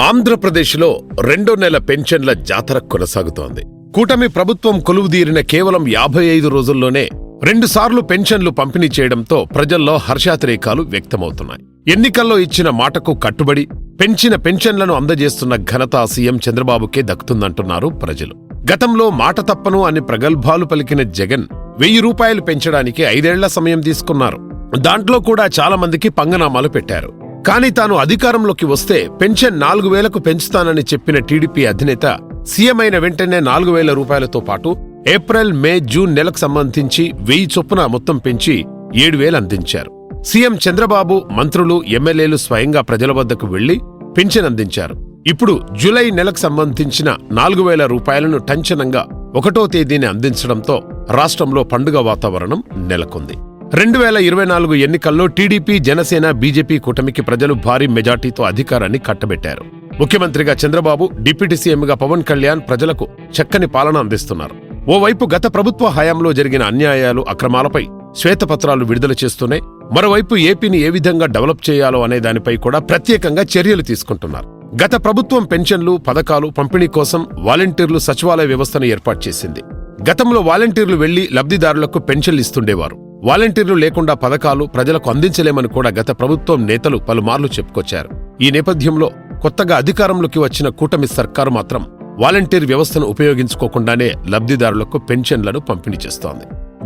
ఆంధ్రప్రదేశ్లో రెండో నెల పెన్షన్ల జాతర కొనసాగుతోంది. కూటమి ప్రభుత్వం కొలువుదీరిన కేవలం యాభై ఐదు రోజుల్లోనే రెండుసార్లు పెన్షన్లు పంపిణీ చేయడంతో ప్రజల్లో హర్షాతిరేకాలు వ్యక్తమవుతున్నాయి. ఎన్నికల్లో ఇచ్చిన మాటకు కట్టుబడి పెంచిన పెన్షన్లను అందజేస్తున్న ఘనత సీఎం చంద్రబాబుకే దక్కుతుందంటున్నారు ప్రజలు. గతంలో మాట తప్పను అని ప్రగల్భాలు పలికిన జగన్ వెయ్యి రూపాయలు పెంచడానికి ఐదేళ్ళ సమయం తీసుకున్నారు. దాంట్లో కూడా చాలా మందికి పంగనామాలు పెట్టారు. కానీ తాను అధికారంలోకి వస్తే పెన్షన్ నాలుగు వేలకు పెంచుతానని చెప్పిన టీడీపీ అధినేత సీఎం అయిన వెంటనే నాలుగు వేల రూపాయలతో పాటు ఏప్రిల్ మే జూన్ నెలకు సంబంధించి వెయ్యి చొప్పున మొత్తం పెంచి ఏడు వేలు అందించారు. సీఎం చంద్రబాబు మంత్రులు ఎమ్మెల్యేలు స్వయంగా ప్రజల వద్దకు వెళ్ళి పెన్షన్ అందించారు. ఇప్పుడు జూలై నెలకు సంబంధించిన నాలుగు వేల రూపాయలను టంచనంగా ఒకటో తేదీని అందించడంతో రాష్ట్రంలో పండుగ వాతావరణం నెలకొంది. రెండు వేల ఇరవై నాలుగు ఎన్నికల్లో టీడీపీ జనసేన బీజేపీ కూటమికి ప్రజలు భారీ మెజార్టీతో అధికారాన్ని కట్టబెట్టారు. ముఖ్యమంత్రిగా చంద్రబాబు డిప్యూటీ సీఎంగా పవన్ కళ్యాణ్ ప్రజలకు చక్కని పాలన అందిస్తున్నారు. ఓవైపు గత ప్రభుత్వ హయాంలో జరిగిన అన్యాయాలు అక్రమాలపై శ్వేతపత్రాలు విడుదల చేస్తూనే మరోవైపు ఏపీని ఏ విధంగా డెవలప్ చేయాలో అనే దానిపై కూడా ప్రత్యేకంగా చర్యలు తీసుకుంటున్నారు. గత ప్రభుత్వం పెన్షన్లు పథకాలు పంపిణీ కోసం వాలంటీర్లు సచివాలయ వ్యవస్థను ఏర్పాటు చేసింది. గతంలో వాలంటీర్లు వెళ్ళి లబ్ధిదారులకు పెన్షన్లు ఇస్తుండేవారు. వాలంటీర్లు లేకుండా పథకాలు ప్రజలకు అందించలేమని కూడా గత ప్రభుత్వం నేతలు పలుమార్లు చెప్పుకొచ్చారు. ఈ నేపథ్యంలో కొత్తగా అధికారంలోకి వచ్చిన కూటమి సర్కారు మాత్రం వాలంటీర్ వ్యవస్థను ఉపయోగించుకోకుండానే లబ్ధిదారులకు పెన్షన్లను పంపిణీ చేస్తోంది.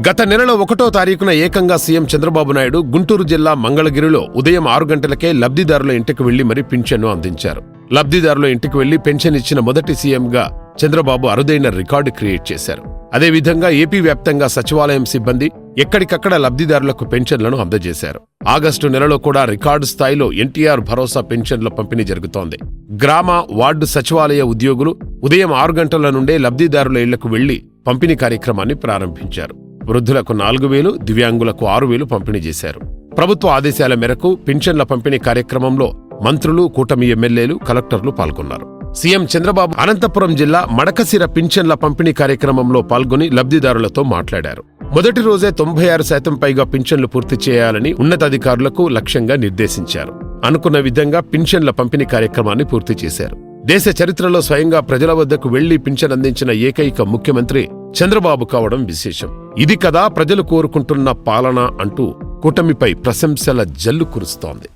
గత నెలలో ఒకటో తారీఖున ఏకంగా సీఎం చంద్రబాబు నాయుడు గుంటూరు జిల్లా మంగళగిరిలో ఉదయం ఆరు గంటలకే లబ్ధిదారుల ఇంటికి వెళ్ళి మరీ పింఛన్ను అందించారు. లబ్ధిదారుల ఇంటికి వెళ్ళి పెన్షన్ ఇచ్చిన మొదటి సీఎంగా చంద్రబాబు అరుదైన రికార్డు క్రియేట్ చేశారు. అదేవిధంగా ఏపీ వ్యాప్తంగా సచివాలయం సిబ్బంది ఎక్కడికక్కడ లబ్ధిదారులకు పెన్షన్లను అందజేశారు. ఆగస్టు నెలలో కూడా రికార్డు స్థాయిలో ఎన్టీఆర్ భరోసా పెన్షన్ల పంపిణీ జరుగుతోంది. గ్రామ వార్డు సచివాలయ ఉద్యోగులు ఉదయం ఆరు గంటల నుండే లబ్ధిదారుల ఇళ్ళకు వెళ్ళి పంపిణీ కార్యక్రమాన్ని ప్రారంభించారు. వృద్ధులకు నాలుగు వేలు దివ్యాంగులకు ఆరు వేలు పంపిణీ చేశారు. ప్రభుత్వ ఆదేశాల మేరకు పింఛన్ల పంపిణీ కార్యక్రమంలో మంత్రులు కూటమి ఎమ్మెల్యేలు కలెక్టర్లు పాల్గొన్నారు. సీఎం చంద్రబాబు అనంతపురం జిల్లా మడకసిర పింఛన్ల పంపిణీ కార్యక్రమంలో పాల్గొని లబ్ధిదారులతో మాట్లాడారు. మొదటి రోజే తొంభై ఆరు శాతం పైగా పింఛన్లు పూర్తి చేయాలని ఉన్నతాధికారులకు లక్ష్యంగా నిర్దేశించారు. అనుకున్న విధంగా పింఛన్ల పంపిణీ కార్యక్రమాన్ని పూర్తి చేశారు. దేశ చరిత్రలో స్వయంగా ప్రజల వద్దకు వెళ్ళి పింఛన్ అందించిన ఏకైక ముఖ్యమంత్రి చంద్రబాబు కావడం విశేషం. ఇది కదా ప్రజలు కోరుకుంటున్న పాలన అంటూ కూటమిపై ప్రశంసల జల్లు కురుస్తోంది.